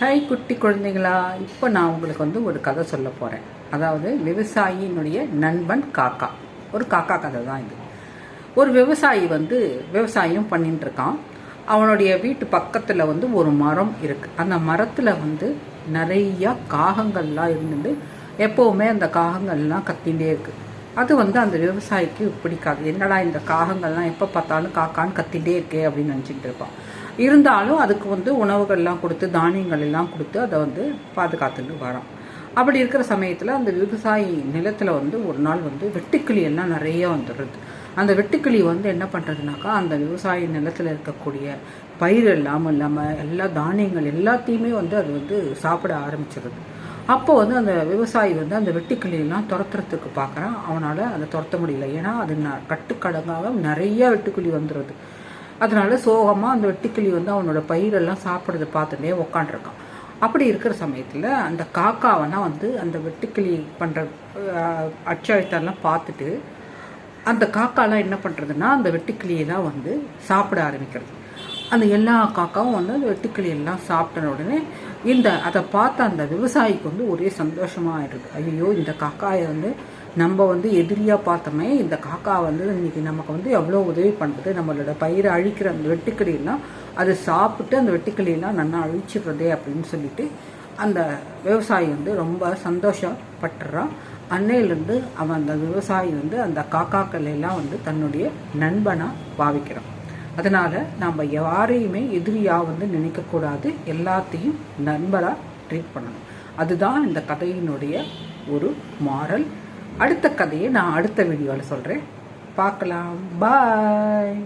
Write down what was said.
Hi குட்டி குழந்தைங்களா இப்போ நான் உங்களுக்கு வந்து ஒரு கதை சொல்ல போகிறேன் அதாவது விவசாயியினுடைய நண்பன் காக்கா. ஒரு காக்கா கதை தான் இது. ஒரு விவசாயி வந்து விவசாயம் பண்ணிட்டு இருக்கான். அவனுடைய வீட்டு பக்கத்தில் வந்து ஒரு மரம் இருக்குது அந்த மரத்தில் வந்து நிறையா காகங்கள்லாம் இருந்துட்டு எப்போவுமே அந்த காகங்கள்லாம் கத்திகிட்டே இருக்குது அது வந்து அந்த விவசாயிக்கு பிடிக்காது. என்னடா இந்த காகங்கள்லாம் எப்போ பார்த்தாலும் காக்கான்னு கத்திகிட்டே இருக்கே அப்படின்னு நினச்சிக்கிட்டு இருப்பான். இருந்தாலும் அதுக்கு வந்து உணவுகள்லாம் கொடுத்து தானியங்கள் எல்லாம் கொடுத்து அதை வந்து பாதுகாத்துட்டு வரான். அப்படி இருக்கிற சமயத்தில் அந்த விவசாயி நிலத்தில் வந்து ஒரு நாள் வந்து வெட்டுக்கிளி எல்லாம் நிறைய வந்துடுறது அந்த வெட்டுக்கிளி வந்து என்ன பண்ணுறதுனாக்கா அந்த விவசாய நிலத்தில் இருக்கக்கூடிய பயிர் இல்லாமல் இல்லாமல் எல்லா தானியங்கள் எல்லாத்தையுமே வந்து அது வந்து சாப்பிட ஆரம்பிச்சிடுது அப்போ வந்து அந்த விவசாயி வந்து அந்த வெட்டுக்கிளியெல்லாம் துரத்துறதுக்கு பார்க்குறான். அவனால் அதை துரத்த முடியல. ஏன்னா அது ந கட்டுக்கடங்காக நிறைய வெட்டுக்கிளி வந்துடுது அதனால சோகமாக அந்த வெட்டுக்கிளி வந்து அவனோட பயிரெல்லாம் சாப்பிட்றத பார்த்துட்டே உக்காண்டிருக்கான் அப்படி இருக்கிற சமயத்தில் அந்த காக்காவனா வந்து அந்த வெட்டுக்கிளி பண்ணுற அச்சழுத்தெல்லாம் பார்த்துட்டு அந்த காக்காலாம் என்ன பண்ணுறதுன்னா அந்த வெட்டுக்கிளியெல்லாம் வந்து சாப்பிட ஆரம்பிக்கிறது. அந்த எல்லா காக்காவும் வந்து அந்த வெட்டுக்கிளியெல்லாம் சாப்பிட்ட உடனே இந்த அதை பார்த்த அந்த விவசாயிக்கு வந்து ஒரே சந்தோஷமாக ஆயிடுது ஐயோ இந்த காக்காயை வந்து நம்ம வந்து எதிரியாக பார்த்தோமே இந்த காக்கா வந்து இன்றைக்கி நமக்கு வந்து எவ்வளோ உதவி பண்ணுறது நம்மளோட பயிரை அழிக்கிற அந்த வெட்டுக்கிளியெல்லாம் அதை சாப்பிட்டு அந்த வெட்டுக்கிளியெல்லாம் நல்லா அழிச்சிடுறதே அப்படின்னு சொல்லிட்டு அந்த விவசாயி வந்து ரொம்ப சந்தோஷப்பட்டுறான் அன்னையிலேருந்து அவன் அந்த விவசாயி வந்து அந்த காக்காக்கள் எல்லாம் வந்து தன்னுடைய நண்பனாக பாவிக்கிறான். அதனால் நம்ம யாரையுமே எதிரியாக வந்து நினைக்கக்கூடாது. எல்லாத்தையும் நண்பராக ட்ரீட் பண்ணணும். அதுதான் இந்த கதையினுடைய ஒரு மாரல் அடுத்த கதையை நான் அடுத்த வீடியோவில் சொல்கிறேன் பார்க்கலாம். பாய்